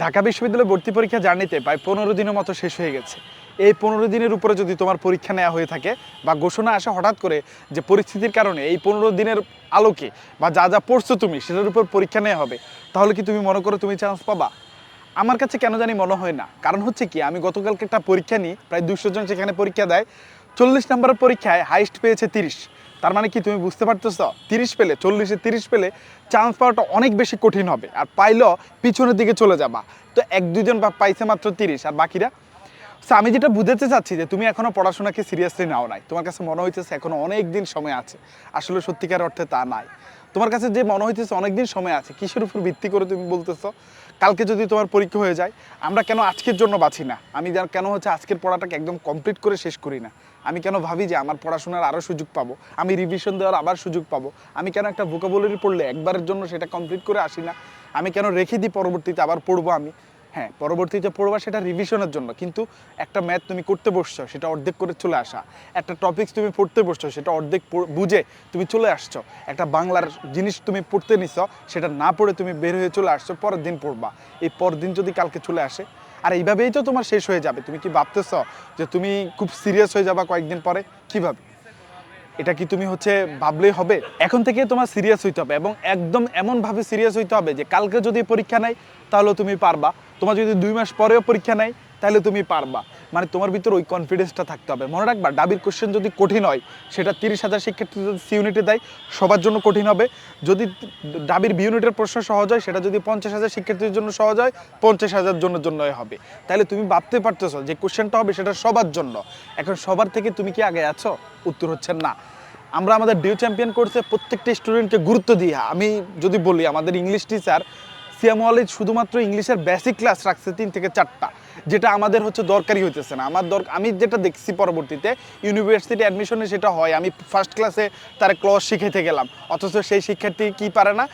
ঢাকা বিশ্ববিদ্যালয়ে ভর্তি পরীক্ষা জার্নিতে প্রায় পনেরো দিনের মতো শেষ হয়ে গেছে। এই পনেরো দিনের উপরে যদি তোমার পরীক্ষা নেওয়া হয়ে থাকে বা ঘোষণা আসে হঠাৎ করে যে পরিস্থিতির কারণে এই পনেরো দিনের আলোকে বা যা যা পড়ছো তুমি সেটার উপর পরীক্ষা নেওয়া হবে, তাহলে কি তুমি মনে করো তুমি চান্স পাবা? আমার কাছে কেন জানি মনে হয় না। কারণ হচ্ছে কি, আমি গতকালকে একটা পরীক্ষা নিই, প্রায় দুশো জন সেখানে পরীক্ষা দেয়। চল্লিশ নম্বরের পরীক্ষায় হাইস্ট পেয়েছে তিরিশ। তার মানে কি তুমি বুঝতে পারতেছ? তিরিশ পেলে, চল্লিশে তিরিশ পেলে চান্স পাওয়াটা অনেক বেশি কঠিন হবে। আর পাইলেও পিছনের দিকে চলে যাবা। তো এক দুজন বা পাইছে মাত্র তিরিশ, আর বাকিরা? সো আমি যেটা বুঝাতে চাচ্ছি যে তুমি এখনও পড়াশোনাকে সিরিয়াসলি নাও নাই। তোমার কাছে মনে হইতেছে এখনও অনেক দিন সময় আছে। আসলে সত্যিকার অর্থে তা নাই। তোমার কাছে যে মনে হইতেছে অনেকদিন সময় আছে, কিসের উপর ভিত্তি করে তুমি বলতেছ? কালকে যদি তোমার পরীক্ষা হয়ে যায়, আমরা কেন আজকের জন্য বাঁচি না? আমি কেন হচ্ছে আজকের পড়াটাকে একদম কমপ্লিট করে শেষ করি না? আমি কেন ভাবি যে আমার পড়াশোনার আরও সুযোগ পাবো? আমি রিভিশন দেওয়ার আবার সুযোগ পাবো? আমি কেন একটা ভোকাবুলারি পড়লে একবারের জন্য সেটা কমপ্লিট করে আসি না? আমি কেন রেখে দিই পরবর্তীতে আবার পড়ব আমি? হ্যাঁ পরবর্তীতে পড়বা সেটা রিভিশনের জন্য। কিন্তু একটা ম্যাথ তুমি করতে বসছো, সেটা অর্ধেক করে চলে আসা। একটা টপিক্স তুমি পড়তে বসছো, সেটা অর্ধেক বুঝে তুমি চলে আসছো। একটা বাংলার জিনিস তুমি পড়তে নিছো, সেটা না পড়ে তুমি বের হয়ে চলে আসছো, পরের দিন পড়বা। এই পরের দিন যদি কালকে চলে আসে, আর এইভাবেই তো তোমার শেষ হয়ে যাবে। তুমি কি ভাবতেছ যে তুমি খুব সিরিয়াস হয়ে যাবা কয়েকদিন পরে? কীভাবে? এটা কি তুমি হচ্ছে ভাবলেই হবে? এখন থেকে তোমার সিরিয়াস হইতে হবে এবং একদম এমনভাবে সিরিয়াস হইতে হবে যে কালকে যদি পরীক্ষা নেয় তাহলে তুমি পারবা। তোমার যদি দুই মাস পরেও পরীক্ষা নেয় তাহলে তুমি পারবা। মানে তোমার ভিতর ওই কনফিডেন্সটা থাকতে হবে। মনে রাখবা ডাবির কোশ্চেন যদি কঠিন হয়, সেটা তিরিশ হাজার শিক্ষার্থী যদি সি ইউনিটে দেয়, সবার জন্য কঠিন হবে। যদি ডাবির বি ইউনিটের প্রশ্ন সহজ হয়, সেটা যদি পঞ্চাশ হাজার শিক্ষার্থীর জন্য সহজ হয়, পঞ্চাশ হাজার জনের জন্যই হবে। তাহলে তুমি ভাবতে পারতেছো যে কোশ্চেনটা হবে সেটা সবার জন্য। এখন সবার থেকে তুমি কি আগে আছো? উত্তর হচ্ছে না। আমরা আমাদের ডিউ চ্যাম্পিয়ন কোর্সে প্রত্যেকটা স্টুডেন্টকে গুরুত্ব দিই আমি যদি বলি, আমাদের ইংলিশ টিচার সিএম ওয়ালিদ শুধুমাত্র ইংলিশের বেসিক ক্লাস রাখছে তিন থেকে চারটা, যেটা আমাদের হচ্ছে দরকারি হইতেছে না। আমার দর আমি যেটা দেখছি পরবর্তীতে ইউনিভার্সিটি অ্যাডমিশনে সেটা হয়। আমি ফার্স্ট ক্লাসে তার ক্লস শিখাইতে গেলাম। অথচ সেই শিক্ষার্থী কি পারে না?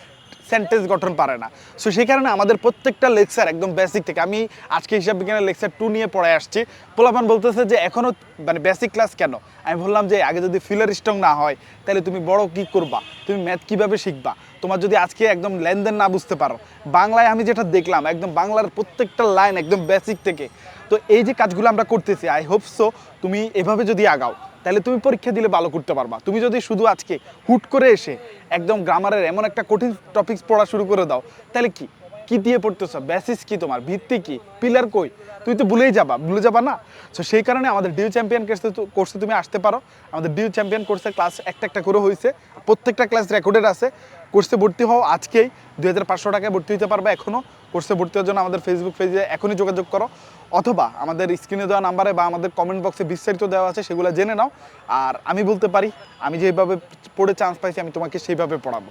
সেন্টেন্স গঠন পারে না। সো সেই কারণে আমাদের প্রত্যেকটা লেকচার একদম বেসিক থেকে, আমি আজকে হিসাব বিজ্ঞানের লেকচার টু নিয়ে পড়ে আসছি। পোলাপান বলতেছে যে এখনও মানে বেসিক ক্লাস কেন? আমি বললাম যে, আগে যদি ফিলার স্ট্রং না হয়, তাহলে তুমি বড় কি করবা? তুমি ম্যাথ কীভাবে শিখবা? তোমার যদি আজকে একদম লেনদেন না বুঝতে পারো। বাংলায় আমি যেটা দেখলাম, একদম বাংলার প্রত্যেকটা লাইন একদম বেসিক থেকে। তো এই যে কাজগুলো আমরা করতেছি আই হোপ সো তুমি এভাবে যদি আগাও। তাহলে তুমি পরীক্ষা দিলে ভালো করতে পারবা। তুমি যদি শুধু আজকে হুট করে এসে একদম গ্রামারের এমন একটা কঠিন টপিকস পড়া শুরু করে দাও, তাহলে কি? কি দিয়ে পড়তেছ? বেসিস কি তোমার? ভিত্তি কি? পিলার কই? তুই তো ভুলেই যাবা, ভুলে যাবা না? সো সেই কারণে আমাদের ডিউ চ্যাম্পিয়ন কোর্সে কোর্সে তুমি আসতে পারো। আমাদের ডিউ চ্যাম্পিয়ন কোর্সে ক্লাস একটা একটা করে হয়েছে প্রত্যেকটা ক্লাস রেকর্ডেড আছে। কোর্সে ভর্তি হও আজকেই। দুই হাজার পাঁচশো টাকায় ভর্তি হতে পারবে এখনও কোর্সে ভর্তি হওয়ার জন্য আমাদের ফেসবুক পেজে এখনই যোগাযোগ করো। অথবা আমাদের স্ক্রিনে দেওয়া নাম্বারে বা আমাদের কমেন্ট বক্সে বিস্তারিত দেওয়া আছে, সেগুলো জেনে নাও। আর আমি বলতে পারি, আমি যেভাবে পড়ে চান্স পাইছি, আমি তোমাকে সেইভাবে পড়াবো।